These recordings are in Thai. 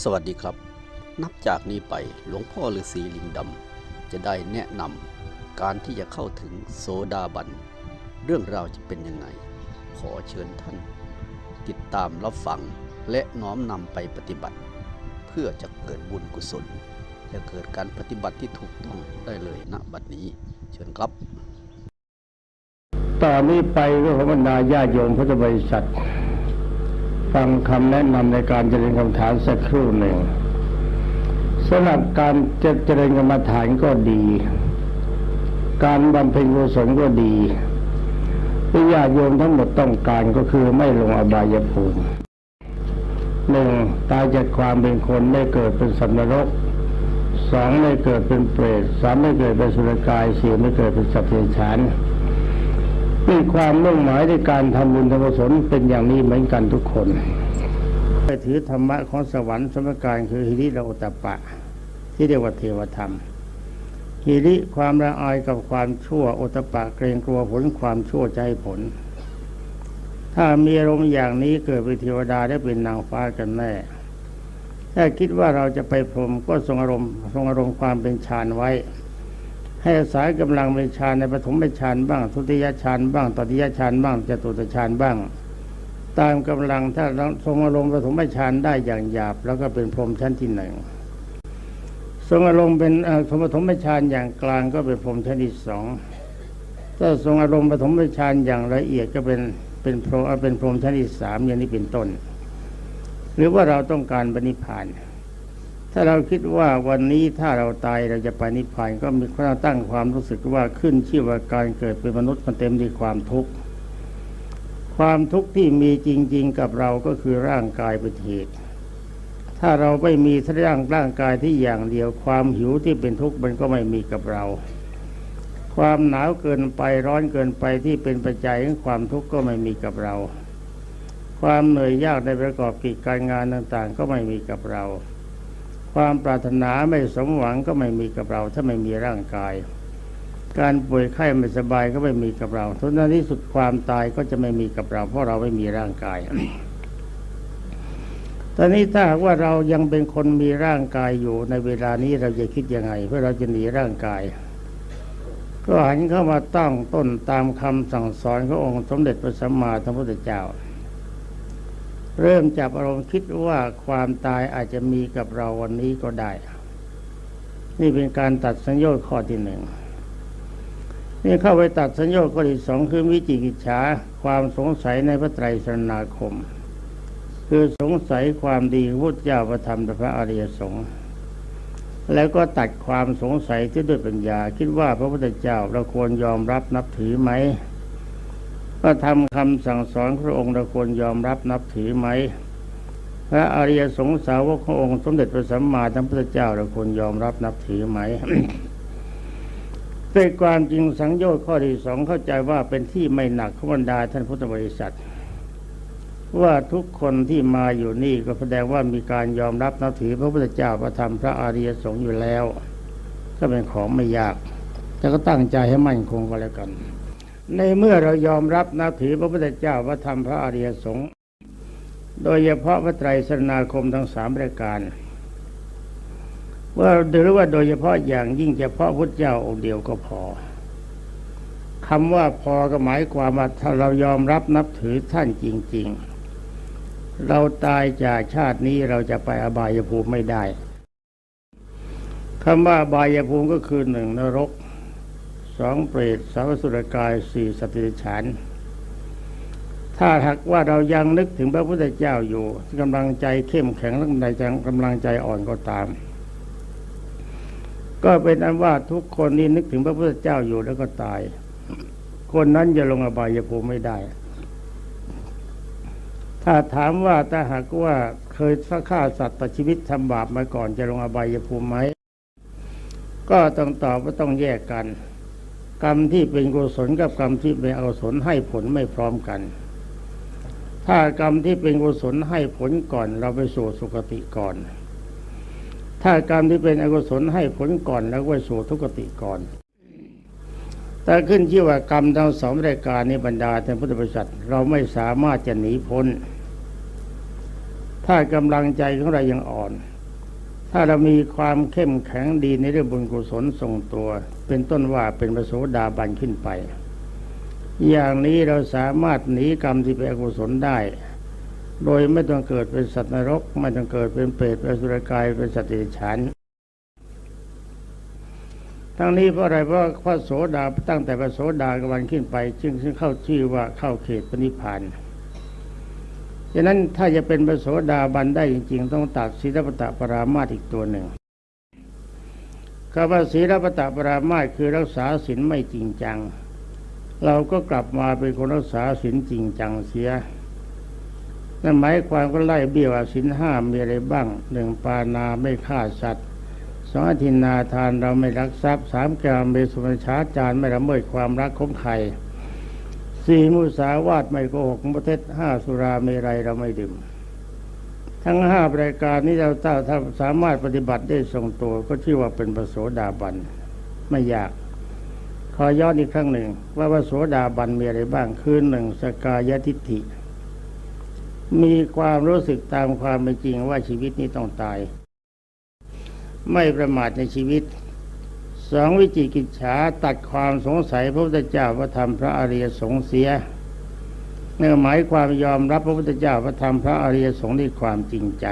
สวัสดีครับ นับจากนี้ไปหลวงพ่อฤาษีลิงดำจะได้แนะนำการที่จะเข้าถึงโสดาบัน เรื่องราวจะเป็นยังไง ขอเชิญท่าน ติดตามรับฟังและน้อมนำไปปฏิบัติ เพื่อจะเกิดบุญกุศล จะเกิดการปฏิบัติที่ถูกต้องได้เลยณบัดนี้ เชิญครับ ต่อนนี้ไปก็ขอบรรดาญาโยมพุทธบริษัท ฟังคำแนะนำในการเจริญกรรมฐานสักครู่หนึ่งสำหรับการเจจริญกรรมฐานก็ดี การบำเพ็ญกุศลก็ดีที่ญาติโยมทั้งหมดต้องการก็คือไม่ลงอบายภูมิหนึ่งตายจากความเป็นคนไม่เกิดเป็นสัตว์นรกสองไม่เกิดเป็นเปรตสามไม่เกิดเป็นสุรกายสี่ไม่เกิดเป็นสัตว์เดรัจฉาน มีความมุ่งหมายในการทำบุญทำกุศลเป็นอย่างนี้เหมือนกันทุกคนไปถือธรรมะของสวรรค์สมการคือฮิริและอตตปปะ ที่เรียกว่าเทวธรรมฮิริความละอายกับความชั่วโอตตปปะเกรงกลัวผลความชั่วใจผล ถ้ามีอารมณ์อย่างนี้เกิดเป็นเทวดาได้เป็นนางฟ้ากันแน่ถ้าคิดว่าเราจะไปพรหมก็ทรงอารมณ์ทรงอารมณ์ความเป็นฌานไว้ ให้อาศัยกำลังเป็นฌานในปฐมเป็นฌานบ้าง ทุติยฌานบ้างตติยฌานบ้างจตุตฌานบ้าง ตามกำลังถ้าเราทรงอารมณ์ปฐมฌานได้อย่างหยาบ แล้วก็เป็นพรหมชั้นที่หนึ่งทรงอารมณ์เป็นเอ่อปฐมฌานอย่างกลางก็เป็นพรหมชั้นที่สองถ้าทรงอารมณ์ปฐมฌานอย่างละเอียดก็เป็นเป็นพรหมเป็นพรหมชั้นที่สามอย่างนี้เป็นต้น หรือว่าเราต้องการปณิพพาน ถ้าเราคิดว่าวันนี้ถ้าเราตายเราจะไปนิพพานก็มีความตั้งความรู้สึกว่าขึ้นชื่อว่าการเกิดเป็นมนุษย์มันเต็มด้วยความทุกข์ความทุกข์ที่มีจริง ๆ กับเราก็คือร่างกายเป็นเหตุถ้าเราไม่มีร่างร่างกายที่อย่างเดียว ความหิวที่เป็นทุกข์มันก็ไม่มีกับเรา ความหนาวเกินไปร้อนเกินไปที่เป็นปัจจัยของความทุกข์ก็ไม่มีกับเรา ความเหนื่อยยากในประกอบกิจการงานต่างๆ ก็ไม่มีกับเรา ความปรารถนาไม่สมหวังก็ไม่มีกับเรา ถ้าไม่มีร่างกาย การป่วยไข้ไม่สบายก็ไม่มีกับเราทุนั้นที่สุดความตายก็จะไม่มีกับเรา เพราะเราไม่มีร่างกายตอนนี้ถ้าหากว่าเรายังเป็นคนมีร่างกายอยู่ในเวลานี้เราจะคิดยังไง เพื่อเราจะหนีร่างกาย ก็หันเข้ามาตั้งต้นตามคำสั่งสอนขององค์สมเด็จพระสัมมาสัมพุทธเจ้า เริ่มจับอารมณ์คิดว่าความตายอาจจะมีกับเราวันนี้ก็ได้ นี่เป็นการตัดสัญญาข้อที่หนึ่งนี่เข้าไปตัดสัญญาข้อที่สองคือวิจิกิจฉาความสงสัยในพระไตรสรณาคม คือสงสัยความดีพุทธเจ้าประธรรมพระอริยสงฆ์แล้วก็ตัดความสงสัยที่ด้วยปัญญา คิดว่าพระพุทธเจ้าเราควรยอมรับนับถือไหม ก็ทำคำสั่งสอนพระองค์เราควรยอมรับนับถือไหมพระอริยสงสาวกขององค์สมเด็จพระสัมมาสัมพุทธเจ้าเราควรยอมรับนับถือไหมด้วยความจริงสังโยชน์ข้อที่สองเข้าใจว่าเป็นที่ไม่หนักขบรรดาท่านพุทธบริษัท ว่าทุกคนที่มาอยู่นี่ก็แสดงว่ามีการยอมรับนับถือพระพุทธเจ้าพระธรรมพระอริยสงฆ์อยู่แล้ว ก็เป็นของไม่ยากแต่ก็ตั้งใจให้มั่นคงก็แล้วกัน ในเมื่อเรายอมรับนับถือพระพุทธเจ้าพระธรรมพระอริยสงฆ์โดยเฉพาะพระไตรสรณาคมทั้งสามรายการ ว่าหรือว่าโดยเฉพาะอย่างยิ่งเฉพาะพุทธเจ้าองค์เดียวก็พอคำว่าพอก็หมายความว่าถ้าเรายอมรับนับถือท่านจริง ๆ เราตายจากชาตินี้เราจะไปอบายภูมิไม่ได้คำว่าอบายภูมิก็คือหนึ่งนรก สองเปรตสามสุรกายสี่สตว์เดรัน ถ้าหากว่าเรายังนึกถึงพระพุทธเจ้าอยู่กำลังใจเข้มแข็งและกำลังใจกำลังใจอ่อนก็ตาม ก็เป็นอันว่าทุกคนนี้นึกถึงพระพุทธเจ้าอยู่แล้วก็ตาย คนนั้นจะลงอบายภูมิไม่ได้ ถ้าถามว่าถ้าหากว่าเคยฆ่าสัตว์ตัดชีวิตทำบาปมาก่อนจะลงอบายภูมิไหมก็ต้องตอบว่าต้องแยกกัน กรรมที่เป็นกุศลกับกรรมที่เป็นอกุศลให้ผลไม่พร้อมกัน ถ้ากรรมที่เป็นกุศลให้ผลก่อน เราไปสู่สุคติก่อน ถ้ากรรมที่เป็นอกุศลให้ผลก่อนแล้วไปสู่ทุกติก่อนแต่ขึ้นชื่อว่ากรรมทั้งสองรายการในบรรดาท่านพุทธบริษัทเราไม่สามารถจะหนีพ้น ถ้ากำลังใจของเรายังอ่อน ถ้าเรามีความเข้มแข็งดีในเรื่องบุญกุศลทรงตัว เป็นต้นว่าเป็นพระโสดาบันขึ้นไป อย่างนี้เราสามารถหนีกรรมที่เป็นอกุศลได้ โดยไม่ต้องเกิดเป็นสัตว์นรก ไม่ต้องเกิดเป็นเปรตเป็นสุรกายเป็นสัตว์เดรัจฉานทั้งนี้เพราะอะไรเพราะพระโสดาตั้งแต่พระโสดากวันขึ้นไป จึงเข้าชื่อว่าเข้าเขตปณิพานธ์ ฉะนั้นถ้าจะเป็นพระโสดาบันได้จริง ๆ ต้องตัดศีลปตะปรามาสอีกตัวหนึ่งคำว่าศีลปตะปรามาสคือรักษาศีลไม่จริงจัง เราก็กลับมาเป็นคนรักษาศีลจริงจังเสียนั่นหมายความก็ไล่เบี้ยวสินห้ามีอะไรบ้างหนึ่งปานาไม่ฆ่าสัตว์สองอธินาทานเราไม่รักทรัพย์สามกามเบสุมชาจารไม่ละเมิดความรักคมใคร สี่มุสาวาทไม่โกหกมุเทศห้าสุราเมรัยเราไม่ดื่ม ทั้งห้าประการนี้เราถ้าถ้าสามารถปฏิบัติได้ทรงตัวก็ชื่อว่าเป็นปโสดาบันไม่ยาก ขอย้อนอีกครั้งหนึ่ง ว่าปโสดาบันมีอะไรบ้างคือหนึ่งสกายทิฏฐิ มีความรู้สึกตามความเป็นจริงว่าชีวิตนี้ต้องตาย ไม่ประมาทในชีวิต สองวิจิกิจฉาตัดความสงสัยพระพุทธเจ้าพระธรรมพระอริยสงฆ์เสียเนื่อหมายความยอมรับพระพุทธเจ้าพระธรรมพระอริยสงฆ์ด้วยความจริงใจ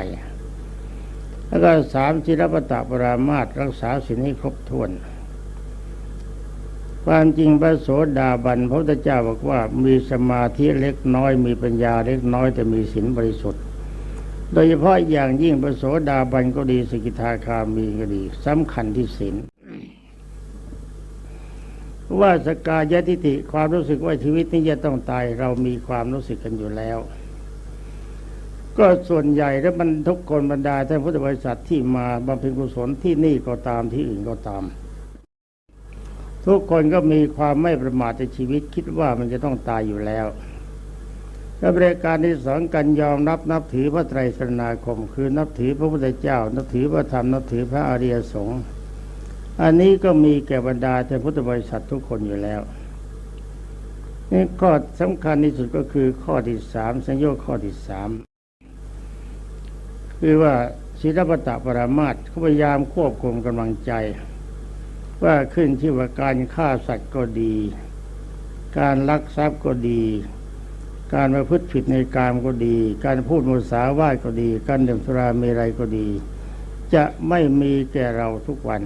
แล้วก็สามศิลปตะปรามาตรักษาศีลให้ครบถ้วน ความจริงพระโสดาบันพระพุทธเจ้าบอกว่ามีสมาธิเล็กน้อยมีปัญญาเล็กน้อยแต่มีศีลบริสุทธิ์โดยเฉพาะอย่างยิ่งพระโสดาบันก็ดีสกิทาคามีก็ดีสำคัญที่ศีล ว่าสกายทิฏฐิความรู้สึกว่าชีวิตนี้จะต้องตาย เรามีความรู้สึกกันอยู่แล้ว ก็ส่วนใหญ่แล้วมันทุกคนบรรดาท่านพุทธบริษัทที่มาบำเพ็ญกุศลที่นี่ก็ตามที่อื่นก็ตาม ทุกคนก็มีความไม่ประมาทในชีวิตคิดว่ามันจะต้องตายอยู่แล้วและบริการที่สอนกันยอมรับนับถือพระไตรสรณาคม คือนับถือพระพุทธเจ้า นับถือพระธรรมนับถือพระอริยสงฆ์ อันนี้ก็มีแก่บรรดาท่านพุทธบริษัททุกคนอยู่แล้วนี่ข้อสำคัญที่สุดก็คือข้อที่สามสัญญาข้อที่สามคือว่าศีลปตะปรามาตเขาพยายามควบคุมกำลังใจ ว่าขึ้นที่ว่าการฆ่าสัตว์ก็ดี การลักทรัพย์ก็ดี การประพฤติผิดในกามก็ดี การพูดมุสาวาทก็ดี การดื่มสุราเมรัยก็ดี จะไม่มีแก่เราทุกวัน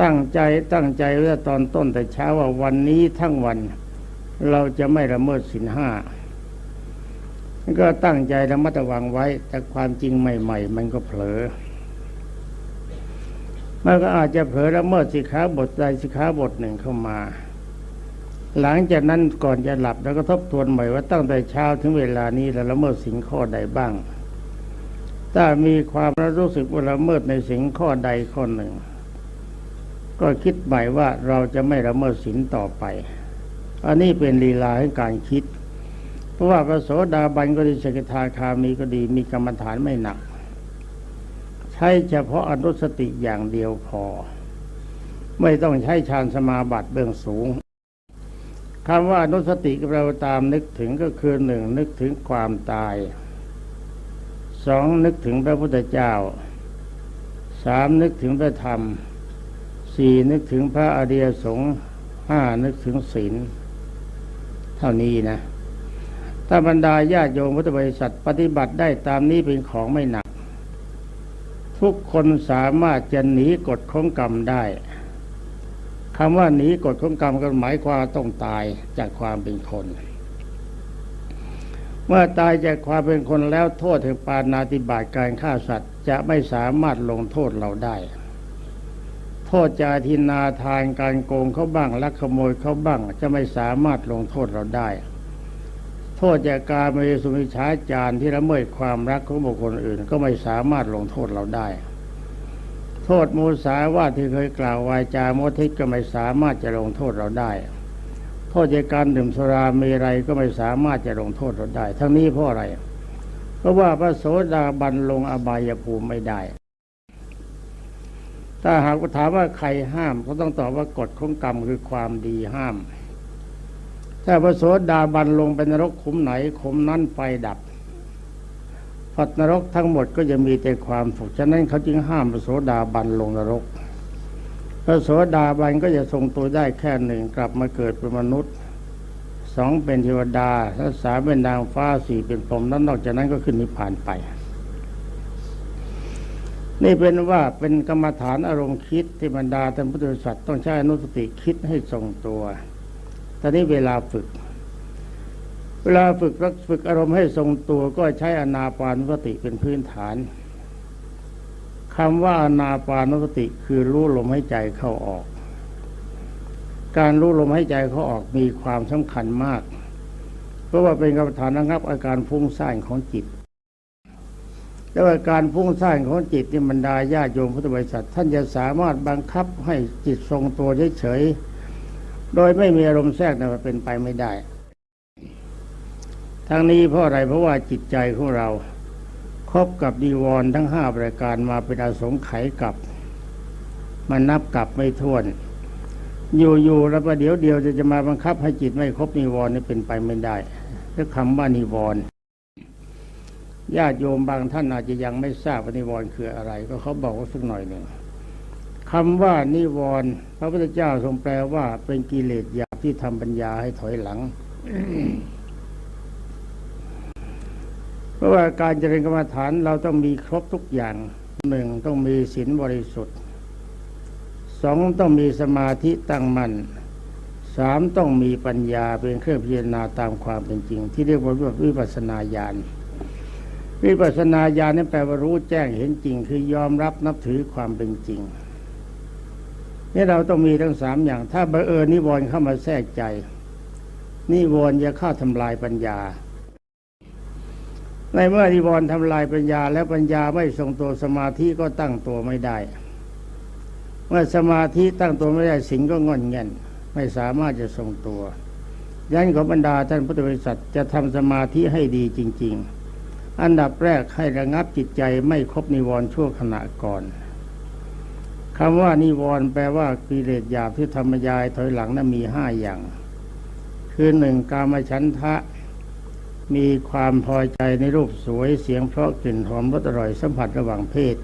ตั้งใจตั้งใจไว้ตอนต้นแต่เช้าว่าวันนี้ทั้งวัน เราจะไม่ละเมิดสินห้าก็ตั้งใจระมัดระวังไว้ แต่ความจริงใหม่ ๆ มันก็เผลอมันก็อาจจะเผลอละเมิดสิขาบทใดสิขาบทหนึ่งเข้ามา หลังจากนั้นก่อนจะหลับแล้วก็ทบทวนใหม่ว่าตั้งแต่เช้าถึงเวลานี้เราละเมิดสิ่งข้อใดบ้าง ถ้ามีความรู้สึกว่าละเมิดในสิ่งข้อใดข้อหนึ่ง ก็คิดใหม่ว่าเราจะไม่ละเมิดศีลต่อไป อันนี้เป็นลีลาให้การคิด เพราะว่าพระโสดาบันก็ดีสกิทาคามีก็ดีมีกรรมฐานไม่หนัก ใช้เฉพาะอนุสติอย่างเดียวพอ ไม่ต้องใช้ฌานสมาบัติเบื้องสูงคำว่าอนุสติเราตามนึกถึงก็คือหนึ่งนึกถึงความตายสองนึกถึงพระพุทธเจ้าสามนึกถึงพระธรรม สี่นึกถึงพระอริยสงฆ์ห้านึกถึงศีล เท่านี้นะ ถ้าบรรดาญาติโยมพุทธบริษัทปฏิบัติได้ตามนี้เป็นของไม่หนัก ทุกคนสามารถจะหนีกฎของกรรมได้คำว่าหนีกฎของกรรมก็หมายความต้องตายจากความเป็นคน เมื่อตายจากความเป็นคนแล้วโทษแห่งปานาติบาตการฆ่าสัตว์ จะไม่สามารถลงโทษเราได้ ทษจาทินาทานการโกงเขาบ้างลักขโมยเขาบ้างจะไม่สามารถลงโทษเราได้ โทษจากการมีสุมิชาจารที่ละเมิดความรักของบุคคลอื่น ก็ไม่สามารถลงโทษเราได้ โทษมูสาว่าที่เคยกล่าววายจาโมทิก็ไม่สามารถจะลงโทษเราได้ โทษจากการดื่มสุรามรัยก็ไม่สามารถจะลงโทษเราได้ ทั้งนี้เพราะอะไร เพราะว่าพระโสดาบันลงอบายภูมิไม่ได้ ถ้าหากถามว่าใครห้ามก็ต้องตอบว่ากฎของกรรมคือความดีห้าม ถ้าพระโสดาบันลงเป็นนรกขุมไหนขุมนั้นไฟดับสัตว์นรกทั้งหมดก็จะมีแต่ความสุขฉะนั้นเขาจึงห้ามพระโสดาบันลงนรก พระโสดาบันก็จะทรงตัวได้แค่หนึ่งกลับมาเกิดเป็นมนุษย์สองเป็นเทวดาและสามเป็นนางฟ้าสี่เป็นพรหมแล้วนอกจากนั้นก็ขึ้นนิพพานไป นี่เป็นว่าเป็นกรรมฐานอารมณ์คิดที่บรรดาท่านพุทธบริษัทต้องใช้อนุสติคิดให้ทรงตัว ตอนนี้เวลาฝึก เวลาฝึกรักฝึกอารมณ์ให้ทรงตัวก็ใช้อนาปานุสติเป็นพื้นฐานคำว่าอนาปานุสติคือรู้ลมให้ใจเข้าออก การรู้ลมให้ใจเข้าออกมีความสำคัญมาก เพราะว่าเป็นกรรมฐานระงับอาการฟุ้งซ่านของจิต แต่ว่าการฟุ้งซ่านของจิตนี่บรรดาญาโยมพุทธบริษัท ท่านจะสามารถบังคับให้จิตทรงตัวเฉยๆโดยไม่มีอารมณ์แทรกนั้นเป็นไปไม่ได้ ทั้งนี้เพราะอะไรเพราะว่าจิตใจของเราคบกับดีวรณ์ทั้งห้าประการมาเป็นอาสงไขยกับ มันนับกลับไม่ถ้วน อยู่ๆแล้วประเดี๋ยวเดียวจะจะมาบังคับให้จิตไม่ครบนิวรณ์นี่เป็นไปไม่ได้ถ้าคำว่านิวรณ์ ญาติโยมบางท่านอาจจะยังไม่ทราบว่านิวรณ์คืออะไร ก็เขาบอกว่าสักหน่อยหนึ่งคำว่านิวรณ์พระพุทธเจ้าทรงแปลว่าเป็นกิเลสหยาบที่ทำปัญญาให้ถอยหลังเพราะว่าการเจริญกรรมฐานเราต้องมีครบทุกอย่างหนึ่งต้องมีศีลบริสุทธิ์สองต้องมีสมาธิตั้งมั่นสามต้องมีปัญญาเป็นเครื่องพิจารณาตามความเป็นจริง ที่เรียกว่าวิปัสสนาญาณ วิปัสสนาญาณนั่แปลว่ารู้แจ้งเห็นจริง คือยอมรับนับถือความเป็นจริงนี่เราต้องมีทั้งสามอย่าง ถ้าบังเอิญนิวรณ์เข้ามาแทรกใจ นิวรณ์จะเข้าทำลายปัญญา ในเมื่อนิวรณ์ทำลายปัญญา แล้วปัญญาไม่ทรงตัวสมาธิก็ตั้งตัวไม่ได้ เมื่อสมาธิตั้งตัวไม่ได้สิ่งก็งอนเงันไม่สามารถจะทรงตัวยันของบรรดาท่านพุทธบริษัทจะทำสมาธิให้ดีจริง ๆ อันดับแรกให้ระงับจิตใจไม่ครบนิวรณ์ชั่วขณะก่อนคำว่านิวรณ์แปลว่ากิเลสหยาบที่ธรรมยายถอยหลังนั้นมีห้าอย่าง คือหนึ่งกามฉันทะมีความพอใจในรูปสวยเสียงเพราะกลิ่นหอมรสอร่อยสัมผัสระหว่างเพศ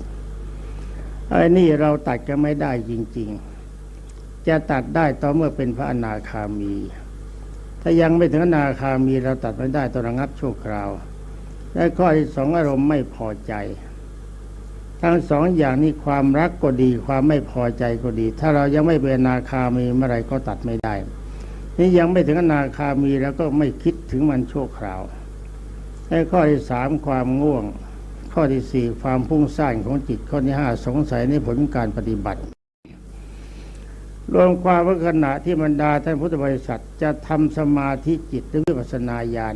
ไอ้นี่เราตัดกันไม่ได้จริง ๆ จะตัดได้ต่อเมื่อเป็นพระอนาคามี ถ้ายังไม่ถึงอนาคามีเราตัดไม่ได้ต้องระงับชั่วคราว และข้อที่สองอารมณ์ไม่พอใจ ทั้งสองอย่างนี้ความรักก็ดีความไม่พอใจก็ดี ถ้าเรายังไม่เป็นนาคามีเมื่อไรก็ตัดไม่ได้ นี่ยังไม่ถึงนาคามีแล้วก็ไม่คิดถึงมันชั่วคราวและข้อที่สามความง่วง ข้อที่สี่ความพุ่งสร้างของจิตข้อที่ห้าสงสัยในผลการปฏิบัติรวมความว่าขณะที่บรรดาท่านพุทธบริษัทจะทำสมาธิจิตหรือวิปัสสนาญาณ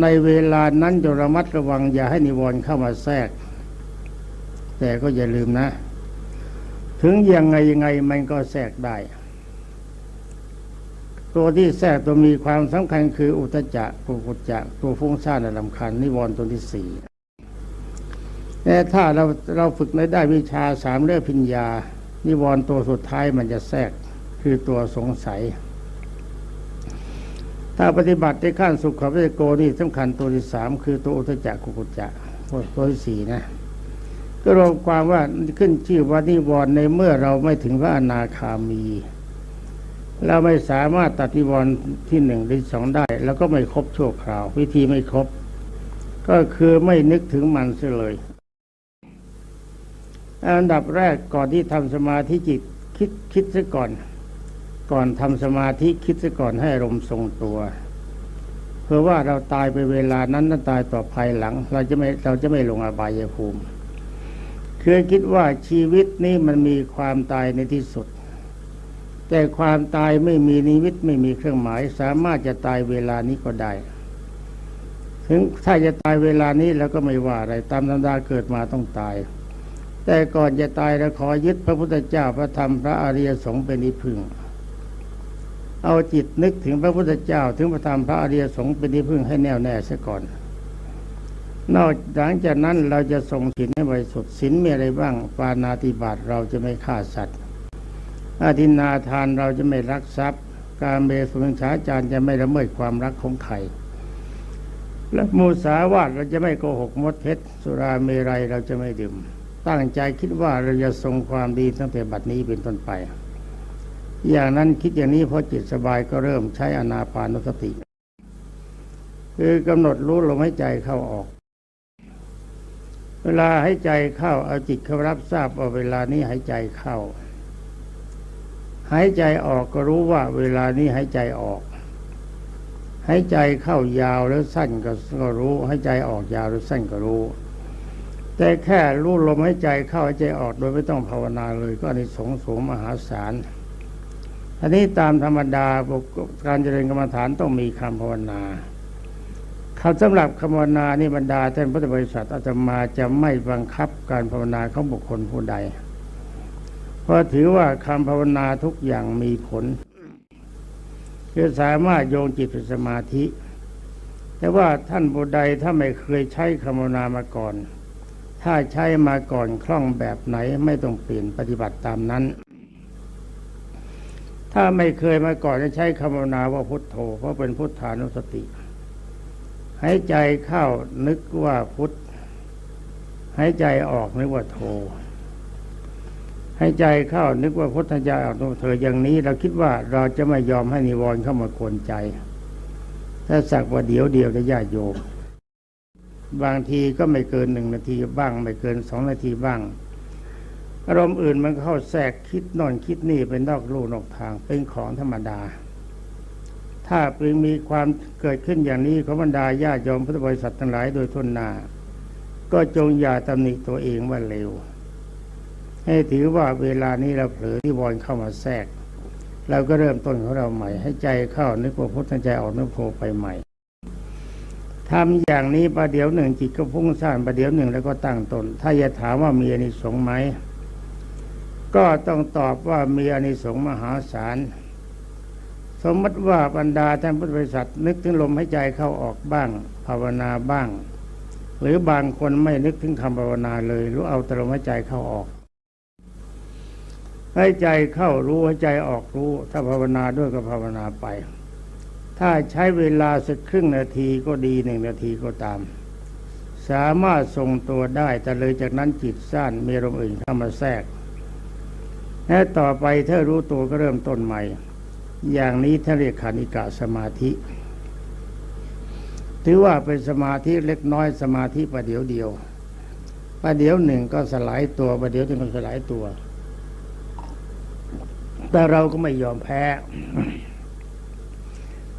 ในเวลานั้นจะระมัดระวังอย่าให้นิวรณ์เข้ามาแทรก แต่ก็อย่าลืมนะ ถึงยังไงยังไงมันก็แทรกได้ ตัวที่แทรกตัวมีความสำคัญคืออุตจักกุกุจจะตัวฟุ้งซ่านและลำคันนิวรณ์ตัวที่สี่แต่ถ้าเราเราฝึกในได้วิชาสามเรื่องพิญญา นิวรณ์ตัวสุดท้ายมันจะแทรกคือตัวสงสัย ถ้าปฏิบัติในขั้นสุขวิโกนี่สำคัญตัวที่สามคือตัวอุตจักกุกุจจะตัวที่สี่นะ ก็รวมความว่าขึ้นชื่อว่านิวรณ์ในเมื่อเราไม่ถึงพระอนาคามี เราไม่สามารถตัดนิวรณ์ที่หนึ่งหรือสองได้ แล้วก็ไม่ครบชั่วคราว วิธีไม่ครบ ก็คือไม่นึกถึงมันเสียเลย อันดับแรกก่อนที่ทำสมาธิจิตคิดคิดซะก่อน ก่อนทำสมาธิคิดซะก่อนให้อารมณ์ทรงตัว เพื่อว่าเราตายไปเวลานั้นนั้นตายต่อภายหลัง เราจะไม่เราจะไม่ลงอบายภูมิคือคิดว่าชีวิตนี้มันมีความตายในที่สุด แต่ความตายไม่มีนิมิตไม่มีเครื่องหมาย สามารถจะตายเวลานี้ก็ได้ ถึงถ้าจะตายเวลานี้แล้วก็ไม่ว่าอะไรตามธรรมดาเกิดมาต้องตาย แต่ก่อนจะตายเราขอยึดพระพุทธเจ้าพระธรรมพระอริยสงฆ์เป็นที่พึ่ง เอาจิตนึกถึงพระพุทธเจ้า ถึงพระธรรมพระอริยสงฆ์เป็นที่พึ่งให้แน่วแน่ซะก่อน นอกหลังจากนั้นเราจะทรงศีลให้บริสุทธิ์ศีลมีอะไรบ้าง ปานาติบาตเราจะไม่ฆ่าสัตว์อาทินาทานเราจะไม่รักทรัพย์ การเบสุนฉาจารย์จะไม่ละเมิดความรักของใครและมูสาวาทเราจะไม่โกหกมดเท็จสุราเมรัยเราจะไม่ดื่ม ตั้งใจคิดว่าเราจะทรงความดีตั้งแต่บัดนี้เป็นต้นไป อย่างนั้นคิดอย่างนี้พอจิตสบายก็เริ่มใช้อนาปานสติ คือกำหนดรู้ลมหายใจเข้าออก เวลาหายใจเข้าเอาจิตเข้ารับทราบว่าเวลานี้หายใจเข้า หายใจออกก็รู้ว่าเวลานี้หายใจออก หายใจเข้ายาวหรือสั้นก็ก็รู้ หายใจออกยาวหรือสั้นก็รู้ แต่แค่รู้ลมหายใจเข้าหายใจออกโดยไม่ต้องภาวนาเลย ก็อนิสงส์สูงมหาศาล อันนี้ตามธรรมดาการเจริญกรรมฐานต้องมีคำภาวนาคำสำหรับคำภาวนานี่บรรดาท่านพุทธบริษัทอาตมาจะไม่บังคับการภาวนาของบุคคลผู้ใด เพราะถือว่าคำภาวนาทุกอย่างมีผลคือสามารถโยงจิตเป็นสมาธิ แต่ว่าท่านผู้ใดถ้าไม่เคยใช้คำภาวนามาก่อน ถ้าใช้มาก่อนคล่องแบบไหนไม่ต้องเปลี่ยนปฏิบัติตามนั้น ถ้าไม่เคยมาก่อนจะใช้คำภาวนาว่าพุทโธ เพราะเป็นพุทธานุสติ หายใจเข้านึกว่าพุทธหายใจออกนึกว่าโธให้ใจเข้านึกว่าพุทธเจ้าออกตัวเธออย่างนี้ เราคิดว่าเราจะไม่ยอมให้นิวรณ์เข้ามากวนใจ ถ้าสักว่าเดียวเดียวจะญาติโยมบางทีก็ไม่เกินหนึ่งนาทีบ้าง ไม่เกินสองนาทีบ้าง อารมณ์อื่นมันเข้าแทรกคิดนอนคิดนี่เป็นนอกลู่นอกทางเป็นของธรรมดา ถ้าเพิ่งมีความเกิดขึ้นอย่างนี้ของบรรดาญาติโยมพุทธบริษัททั้งหลายโดยทุนนา ก็จงอย่าตำหนิตัวเองว่าเลวให้ถือว่าเวลานี้เราเผลอที่วอนเข้ามาแทรกเราก็เริ่มต้นของเราใหม่ ให้ใจเข้านึกว่าพุทธใจออกนึกโพไปใหม่ทำอย่างนี้ประเดี๋ยวหนึ่งจิตก็พุ่งซ่านประเดี๋ยวหนึ่งแล้วก็ตั้งตน ถ้าจะถามว่ามีอนิสงส์ไหม ก็ต้องตอบว่ามีอนิสงส์มหาศาล สมมติว่าบรรดาท่านพุทธบริษัทนึกถึงลมหายใจเข้าออกบ้าง ภาวนาบ้าง หรือบางคนไม่นึกถึงคำภาวนาเลย รู้เอาแต่ลมหายใจเข้าออกให้ใจเข้ารู้ให้ใจออกรู้ ถ้าภาวนาด้วยก็ภาวนาไป ถ้าใช้เวลาสักครึ่งนาทีก็ดีหนึ่งนาทีก็ตาม สามารถทรงตัวได้แต่เลยจากนั้นจิตสั้นมีอารมอื่นเข้ามาแทรก และต่อไปถ้ารู้ตัวก็เริ่มต้นใหม่ อย่างนี้ท่านเรียกขานิกะสมาธิ ถือว่าเป็นสมาธิเล็กน้อยสมาธิประเดี๋ยวเดียวประเดี๋ยวหนึ่งก็สลายตัวประเดี๋ยวหนึ่งก็สลายตัว แต่เราก็ไม่ยอมแพ้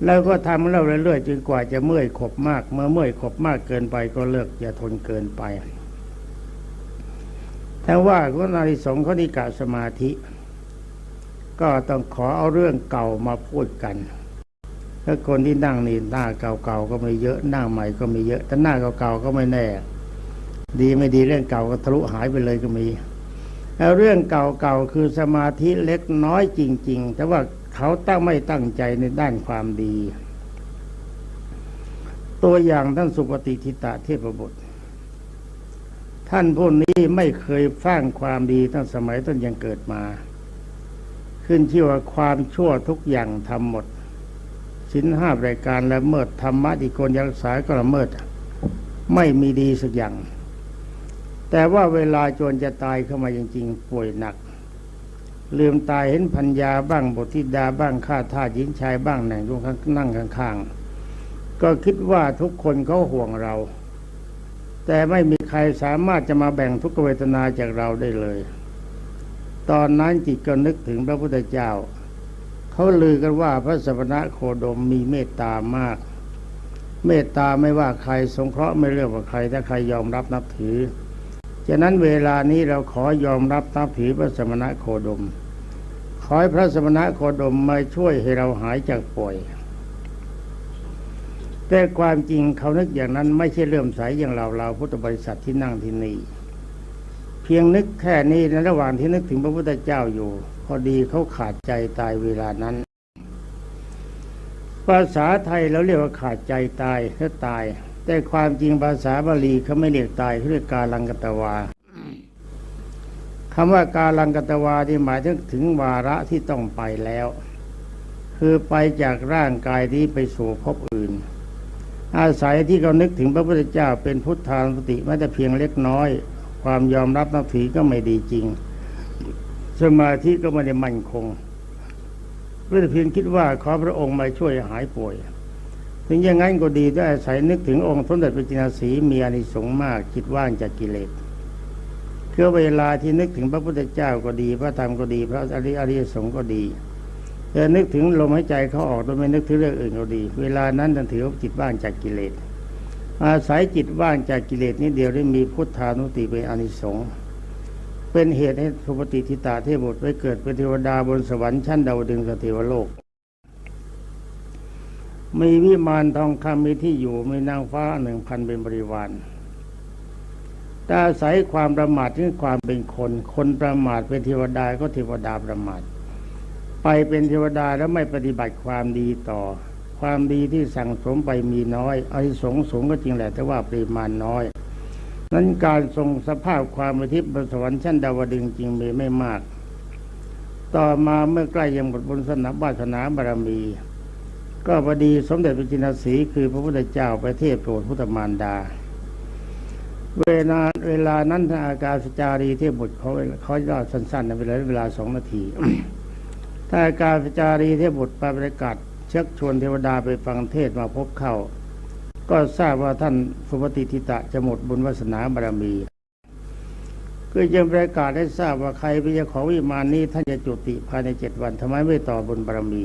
แล้วก็ทำเราเรื่อยๆจนกว่าจะเมื่อยขบมาก เมื่อเมื่อยขบมากเกินไปก็เลิกอย่าทนเกินไป ถ้าว่าก็นาริสงฆ์เขานิกาสมาธิ ก็ต้องขอเอาเรื่องเก่ามาพูดกันถ้าคนที่นั่งนี่หน้าเก่าๆก็ไม่เยอะหน้าใหม่ก็ไม่เยอะ แต่หน้าเก่าๆก็ไม่แน่ ดีไม่ดีเรื่องเก่าก็ทะลุหายไปเลยก็มีแล้วเรื่องเก่าๆคือสมาธิเล็กน้อยจริง ๆ แต่ว่าเขาตั้งไม่ตั้งใจในด้านความดี ตัวอย่างท่านสุปฏิทิตาเทพบุตร ท่านพวกนี้ไม่เคยสร้างความดีตั้งสมัยต้นยังเกิดมา ขึ้นชื่อว่าความชั่วทุกอย่างทำหมดสินห้ารายการละเมิดธรรมะที่คนยังรักษาก็ละเมิด ไม่มีดีสักอย่าง แต่ว่าเวลาจนจะตายเข้ามาจริง ๆ ป่วยหนัก ลืมตายเห็นพัญญาบ้างบทธิดาบ้างข้าทาสหญิงชายบ้างนั่งตรงข้างนั่งข้างๆก็คิดว่าทุกคนเขาห่วงเรา แต่ไม่มีใครสามารถจะมาแบ่งทุกเวทนาจากเราได้เลย ตอนนั้นจิตก็นึกถึงพระพุทธเจ้า เขาลือกันว่าพระสมณะโคดมมีเมตตามาก เมตตาไม่ว่าใครสงเคราะห์ไม่เลือกว่าใครถ้าใครยอมรับนับถือฉะนั้นเวลานี้เราขอยอมรับนับถือพระสมณะโคดม ขอให้พระสมณะโคดมมาช่วยให้เราหายจากป่วย แต่ความจริงเขานึกอย่างนั้นไม่ใช่เลื่อมใสอย่างเราเราพุทธบริษัทที่นั่งที่นี่เพียงนึกแค่นี้ในระหว่างที่นึกถึงพระพุทธเจ้าอยู่ พอดีเขาขาดใจตายเวลานั้น ภาษาไทยเราเรียกว่าขาดใจตายถ้าตาย แต่ความจริงภาษาบาลีเขาไม่เรียกตายเขาเรียกกาลังกตวาคำว่ากาลังกตวาที่หมายถึงถึงวาระที่ต้องไปแล้ว คือไปจากร่างกายนี้ไปสู่ภพอื่น อาศัยที่เขานึกถึงพระพุทธเจ้าเป็นพุทธานุสติแม้แต่เพียงเล็กน้อย ความยอมรับนับถือก็ไม่ดีจริง สมาธิก็ไม่ได้มั่นคงเพื่อเพียงคิดว่าขอพระองค์มาช่วยหายป่วย ถึงอย่างนั้นก็ดีด้วยอาศัยนึกถึงองค์สมเด็จพระจินสีมีอานิสงส์มากคิดว่างจากกิเลสคือเวลาที่นึกถึงพระพุทธเจ้าก็ดี พระธรรมก็ดี พระอริยสงฆ์ก็ดี แต่นึกถึงลมหายใจเขาออกโดยไม่นึกถึงเรื่องอื่นก็ดี เวลานั้นท่านถือว่าจิตว่างจากกิเลส อาศัยจิตว่างจากกิเลสนี้เดียวได้มีพุทธานุติเป็นอนิสงส์เป็นเหตุให้สุปฏิทิตาเทพบุตรไว้เกิดเป็นเทวดาบนสวรรค์ชั้นดาวดึงสเทวโลก มีวิมานทองคำมีที่อยู่มีนางฟ้าหนึ่งพันเป็นบริวารแต่อาศัยความประมาทที่ความเป็นคน คนประมาทเป็นเทวดาก็เทวดาประมาท ไปเป็นเทวดาแล้วไม่ปฏิบัติความดีต่อ ความดีที่สั่งสมไปมีน้อยอานิสงสูงก็จริงแหละแต่ว่าปริมาณน้อย นั้นการทรงสภาพความเป็นทิพย์บนสวรรค์ชั้นดาวดึงจริงมีไม่มาก ต่อมาเมื่อใกล้ยังหมดบุญสนบาสนาบารมี ก็พอดีสมเด็จพระจินสีคือพระพุทธเจ้าประเทศโปรดพุทธมารดาเวลาเวลานั้นทางอากาศจารีเทพบุตรเขาเขาเล่าสั้นๆนะเวลาเวลาสองนาที ถ้าอากาศจารีเทพบุตรไปประกาศเชิกชวนเทวดาไปฟังเทศมาพบเข้า ก็ทราบว่าท่านสุปฏิทิตะจะหมดบุญวาสนาบารมีก็ยังประกาศให้ทราบว่าใครไปจะขอวิมานนี้ท่านจะจุติภายในเจ็ดวันทำไมไม่ต่อบุญบารมี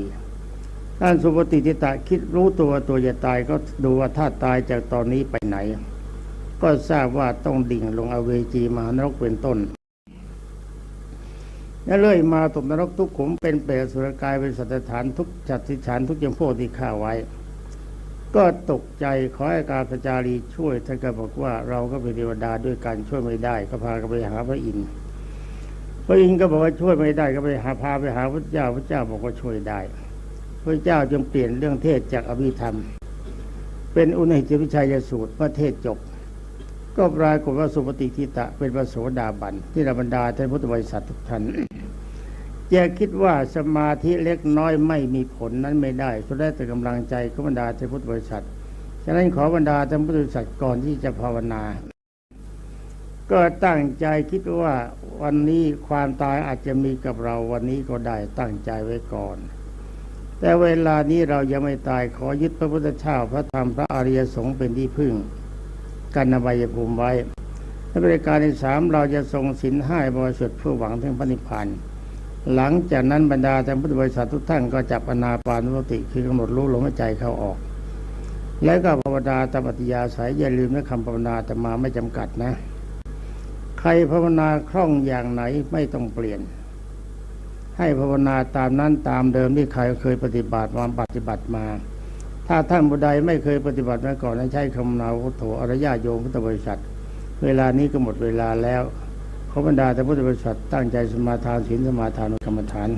ท่านสุปฏิทิตะคิดรู้ตัวตัวจะตายก็ดูว่าถ้าตายจากตอนนี้ไปไหน ก็ทราบว่าต้องดิ่งลงอเวจีมหานรกเป็นต้น และเลื่อยมาตกนรกทุกขุมเป็นเปรตสุรกายเป็นสัตว์ฐานทุกจัดสิฉานทุกยมโพที่ฆ่าไว้ ก็ตกใจขอให้การพระจารีช่วยท่านก็บอกว่าเราก็เป็นเทวดาด้วยกันช่วยไม่ได้ ก็พากันไปหาพระอินทร์พระอินทร์ก็บอกว่าช่วยไม่ได้ก็ไปหาพาไปหาพระเจ้าพระเจ้าบอกว่าช่วยได้ พระเจ้าจึงเปลี่ยนเรื่องเทศจากอภิธรรม เป็นอุณหิตวิชัยสูตรเมื่อเทศจบ ก็ปรากฏว่าสุปฏิทิตะเป็นพระโสดาบันที่ระบรรดาท่านพุทธบริษัททุกท่านจะคิดว่าสมาธิเล็กน้อยไม่มีผลนั้นไม่ได้สุดได้แต่กำลังใจของบรรดาท่านพุทธบริษัทฉะนั้นขอบรรดาท่านพุทธบริษัทก่อนที่จะภาวนา ก็ตั้งใจคิดว่าวันนี้ความตายอาจจะมีกับเราวันนี้ก็ได้ตั้งใจไว้ก่อน แต่เวลานี้เรายังไม่ตายขอยึดพระพุทธเจ้าพระธรรมพระอริยสงฆ์เป็นที่พึ่ง กันอบายภูมิไว้ในบริการที่สามเราจะทรงสินห้าบริสุทธิ์เพื่อหวังถึงพระนิพพานหลังจากนั้นบรรดาท่านพุทธบริษัททุกท่านก็จับอนาปานุสติคือกำหนดรู้ลมหายใจเข้าออก แล้วก็ภาวนาตามปฏิยาสายอย่าลืมนะคำภาวนาแต่มาไม่จำกัดนะ ใครภาวนาคล่องอย่างไหนไม่ต้องเปลี่ยน ให้ภาวนาตามนั้นตามเดิมที่ใครเคยปฏิบัติมาปฏิบัติมา ถ้าท่านบุใดไม่เคยปฏิบัติมาก่อนนั้นใช้คำนาพุทโธอรยาโยมพุทธบริษัท เวลานี้ก็หมดเวลาแล้วขอบรรดาแต่พุทธบริษัทตั้งใจสมาทานศีลสมาทานกรรมฐาน